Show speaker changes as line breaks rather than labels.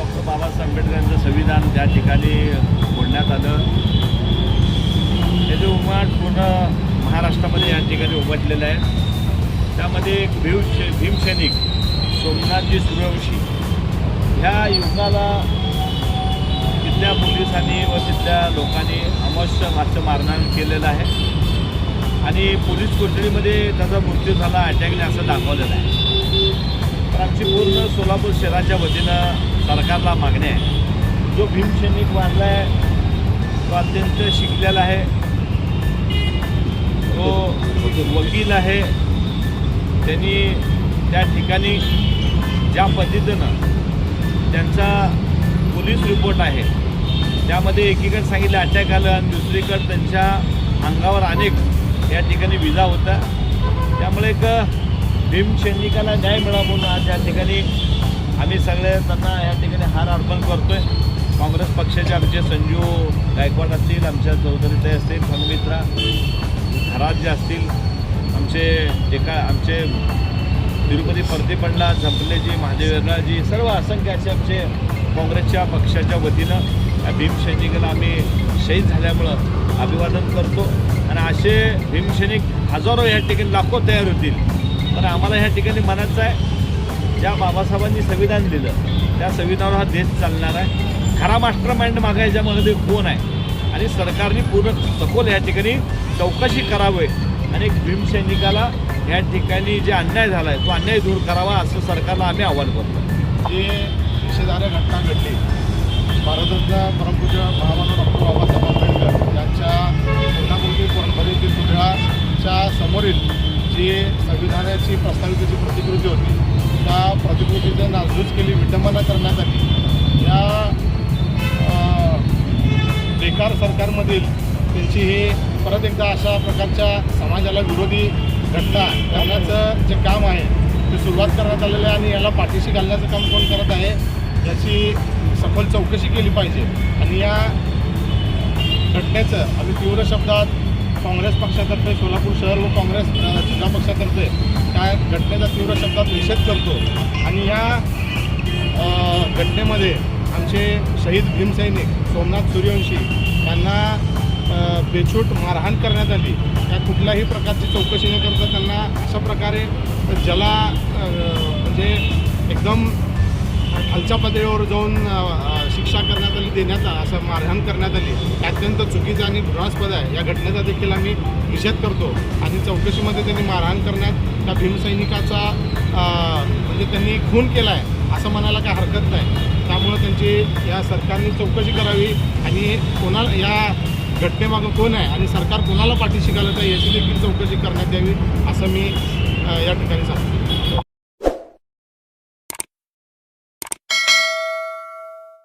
Doctor Babasaheb आंबेडकरांचं संविधान त्या ठिकाणी फोडण्यात आलं. त्याचे उमाट पूर्ण महाराष्ट्रामध्ये या ठिकाणी उमटलेलं आहे. त्यामध्ये एक भीम भीमसैनिक सोमनाथजी सूर्यवंशी ह्या युद्धाला तिथल्या पोलिसांनी व तिथल्या लोकांनी अमोश मागचं मारहाण केलेलं आहे. आणि पोलीस कोठडीमध्ये त्याचा मृत्यू झाला अटॅकने असं दाखवलेलं आहे. आमची पूर्ण सोलापूर शहराच्या वतीनं सरकारला मागणी आहे. जो भीमसैनिक वाढला आहे तो अत्यंत शिकलेला आहे. तो वकील आहे. त्यांनी त्या ठिकाणी ज्या पद्धतीनं त्यांचा पोलीस रिपोर्ट आहे त्यामध्ये एकीकडे सांगितलं अटॅक आलं आणि दुसरीकडे त्यांच्या अंगावर अनेक या ठिकाणी विजा होता त्यामुळे एक भीमसैनिकाला न्याय मिळावा म्हणून आज या ठिकाणी आम्ही सगळे त्यांना या ठिकाणी हार अर्पण करतो आहे काँग्रेस पक्षाचे आमचे संजू गायकवाड असतील आमच्या चौधरीताई असतील फनमित्रा घरात जे असतील आमचे एका आमचे तिरुपती परतीपंडा झंपलेजी महादेव सर्व असंख्य असे आमचे काँग्रेसच्या पक्षाच्या वतीनं या भीमसैनिकाला आम्ही शहीद झाल्यामुळं अभिवादन करतो. आणि असे भीमसैनिक हजारो या ठिकाणी लाखो तयार होतील. पण आम्हाला ह्या ठिकाणी म्हणायचं आहे ज्या बाबासाहेबांनी संविधान दिलं. त्या संविधानावर हा देश चालणार आहे. खरा मास्टर माइंड मागा याच्यामध्ये कोण आहे? आणि सरकारने पूर्ण सखोल या ठिकाणी चौकशी करावे आणि एक भीमसैनिकाला या ठिकाणी जे अन्याय झाला आहे तो अन्याय दूर करावा असं सरकारला आम्ही आव्हान करतो.
जे निषेधार्ह घटना घडली भारतरत्न परमपूज्य महामानव डॉक्टर बाबासाहेब आंबेडकर यांच्या पूर्णाकृती परंपरेतील पुतळ्याच्या समोरील जी संविधानाची प्रस्तावितेची प्रतिकृती होती. त्या प्रतिकृतीचं नासधूस केली विटंबना करण्यासाठी. या बेकार सरकारमधील त्यांची ही परत एकदा अशा प्रकारच्या समाजाला विरोधी घटना करण्याचं जे काम आहे ते सुरुवात करण्यात आलेलं आहे आणि याला पाठीशी घालण्याचं काम कोण करत आहे याची सखोल चौकशी केली पाहिजे. आणि या घटनेचं आम्ही तीव्र शब्दात काँग्रेस पक्षातर्फे सोलापूर शहर व काँग्रेस जिल्हा पक्षातर्फे त्या घटनेचा तीव्र शब्दात निषेध करतो. आणि या घटनेमध्ये आमचे शहीद भीमसैनिक सोमनाथ सूर्यवंशी यांना बेछूट मारहाण करण्यात आली. त्या कुठल्याही प्रकारची चौकशी न करता त्यांना अशा प्रकारे ज्याला म्हणजे एकदम खालच्या पातळीवर जाऊन शिक्षा करण्यात आली देण्याचा असं मारहाण करण्यात आली अत्यंत चुकीचं आणि घृणास्पद आहे. या घटनेचा देखील आम्ही निषेध करतो. आणि चौकशीमध्ये त्यांनी मारहाण करण्यात त्या भीमसैनिकाचा म्हणजे त्यांनी खून केला आहे असं म्हणायला काय हरकत नाही. त्यामुळं त्यांची या सरकारने चौकशी करावी आणि कोणाला या घटनेमागं कोण आहे आणि सरकार कोणाला पाठीशी घालत आहे याची देखील चौकशी करण्यात यावी असं मी या ठिकाणी सांगतो.